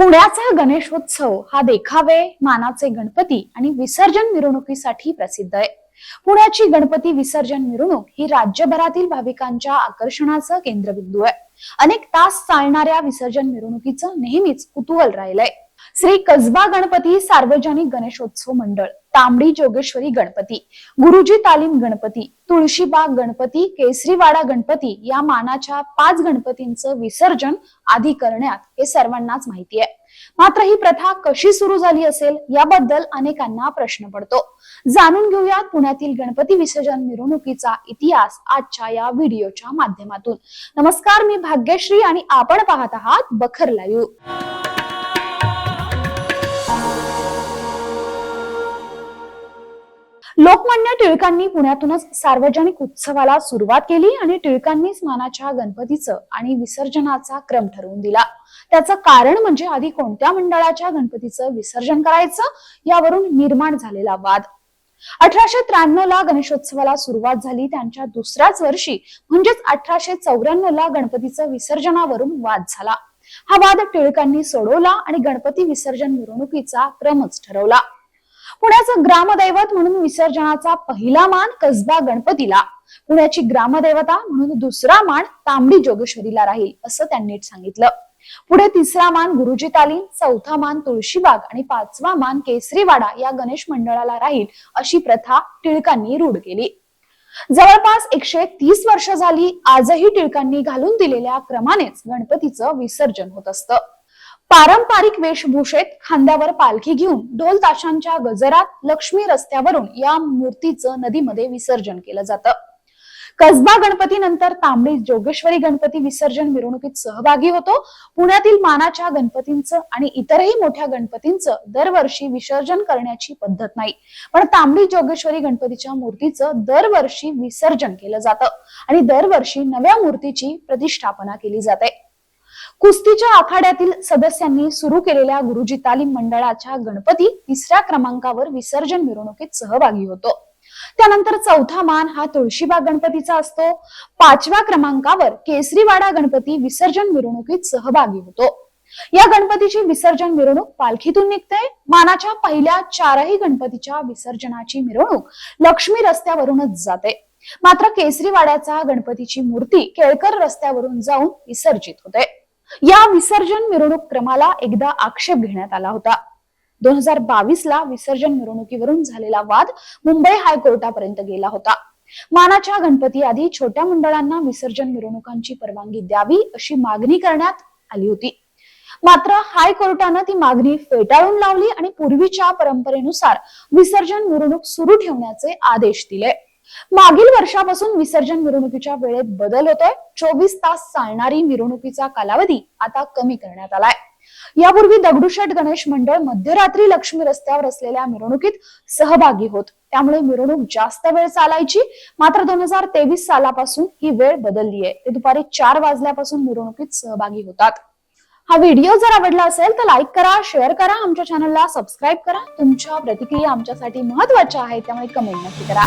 पुण्याचा गणेशोत्सव हा देखावे मानाचे गणपती आणि विसर्जन मिरवणुकीसाठी प्रसिद्ध आहे. पुण्याची गणपती विसर्जन मिरवणूक ही राज्यभरातील भाविकांच्या आकर्षणाचं केंद्रबिंदू आहे. अनेक तास चालणाऱ्या विसर्जन मिरवणुकीचं नेहमीच कुतूहल राहिलंय. श्री कसबा गणपती सार्वजनिक गणेशोत्सव मंडळ तांबडी जोगेश्वरी गणपती गुरुजी तालीम गणपती तुळशीबाग गणपती केसरीवाडा गणपती या मानाच्या पाच गणपतींचं विसर्जन आधी करण्यात हे सर्वांनाच माहिती आहे. मात्र ही प्रथा कशी सुरू झाली असेल याबद्दल अनेकांना प्रश्न पडतो. जाणून घेऊयात पुण्यातील गणपती विसर्जन मिरवणुकीचा इतिहास आजच्या या व्हिडिओच्या माध्यमातून. नमस्कार मी भाग्यश्री आणि आपण पाहत आहात बखर लाईव्ह. लोकमान्य टिळकांनी पुण्यातूनच सार्वजनिक उत्सवाला सुरुवात केली आणि टिळकांनीच मानाच्या गणपतीचं आणि विसर्जनाचा क्रम ठरवून दिला. त्याचं कारण म्हणजे आधी कोणत्या मंडळाच्या गणपतीचं विसर्जन करायचं यावरून निर्माण झालेला वाद. अठराशे त्र्याण्णव ला गणेशोत्सवाला सुरुवात झाली त्यांच्या दुसऱ्याच वर्षी म्हणजेच अठराशे चौऱ्याण्णव ला गणपतीचं विसर्जनावरून वाद झाला. हा वाद टिळकांनी सोडवला आणि गणपती विसर्जन मिरवणुकीचा क्रमच ठरवला. पुण्याचं ग्रामदैवत म्हणून विसर्जनाचा पहिला मान कसबा गणपतीला. पुण्याची ग्रामदैवता म्हणून दुसरा मान तांबडी जोगेश्वरीला राहील असं त्यांनी सांगितलं. पुढे तिसरा मान गुरुजी तालीम चौथा मान तुळशीबाग आणि पाचवा मान केसरीवाडा या गणेश मंडळाला राहील अशी प्रथा टिळकांनी रूढ केली. जवळपास एकशे तीस वर्ष झाली आजही टिळकांनी घालून दिलेल्या क्रमानेच गणपतीचं विसर्जन होत असतं. पारंपरिक वेशभूषेत खांद्यावर पालखी घेऊन ढोल ताशांच्या गजरात लक्ष्मी रस्त्यावरून या मूर्तीचं नदीमध्ये विसर्जन केलं जातं. कसबा गणपती नंतर तांबडी जोगेश्वरी गणपती विसर्जन मिरवणुकीत सहभागी होतो. पुण्यातील मानाच्या गणपतींचं आणि इतरही मोठ्या गणपतींचं दरवर्षी विसर्जन करण्याची पद्धत नाही. पण तांबडी जोगेश्वरी गणपतीच्या मूर्तीचं दरवर्षी विसर्जन केलं जातं आणि दरवर्षी नव्या मूर्तीची प्रतिष्ठापना केली जाते. कुस्तीच्या आखाड्यातील सदस्यांनी सुरू केलेल्या गुरुजी तालीम मंडळाच्या गणपती तिसऱ्या क्रमांकावर विसर्जन मिरवणुकीत सहभागी होतो. त्यानंतर चौथा मान हा तुळशीबाग गणपतीचा असतो. पाचव्या क्रमांकावर केसरीवाडा गणपती विसर्जन मिरवणुकीत सहभागी होतो. या गणपतीची विसर्जन मिरवणूक पालखीतून निघते. मानाच्या पहिल्या चारही गणपतीच्या विसर्जनाची मिरवणूक लक्ष्मी रस्त्यावरूनच जाते. मात्र केसरीवाड्याचा गणपतीची मूर्ती केळकर रस्त्यावरून जाऊन विसर्जित होते. या विसर्जन मिरवणूक क्रमाला एकदा आक्षेप घेण्यात आला होता. दोन हजार बावीस ला विसर्जन मिरवणुकीवरून झालेला वाद मुंबई हायकोर्टापर्यंत गेला होता. मानाच्या गणपती आधी छोट्या मंडळांना विसर्जन मिरवणुकांची परवानगी द्यावी अशी मागणी करण्यात आली होती. मात्र हायकोर्टानं ती मागणी फेटाळून लावली आणि पूर्वीच्या परंपरेनुसार विसर्जन मिरवणूक सुरू ठेवण्याचे आदेश दिले. मागील वर्षापासून विसर्जन मिरवणुकीच्या वेळेत बदल होतोय. चोवीस तास चालणारी मिरवणुकीचा कालावधी आता कमी करण्यात आलाय. यापूर्वी दगडूशेठ गणेश मंडळ मध्यरात्री लक्ष्मी रस्त्यावर असलेल्या मिरवणुकीत सहभागी होत. त्यामुळे मिरवणूक जास्त वेळ चालायची. मात्र दोन हजार तेवीस सालापासून ही वेळ बदलली आहे ते दुपारी चार वाजल्यापासून मिरवणुकीत सहभागी होतात. हा व्हिडिओ जर आवडला असेल तर लाईक करा शेअर करा आमच्या चॅनलला सबस्क्राईब करा. तुमच्या प्रतिक्रिया आमच्यासाठी महत्त्वाच्या आहेत त्यामुळे कमेंट नक्की करा.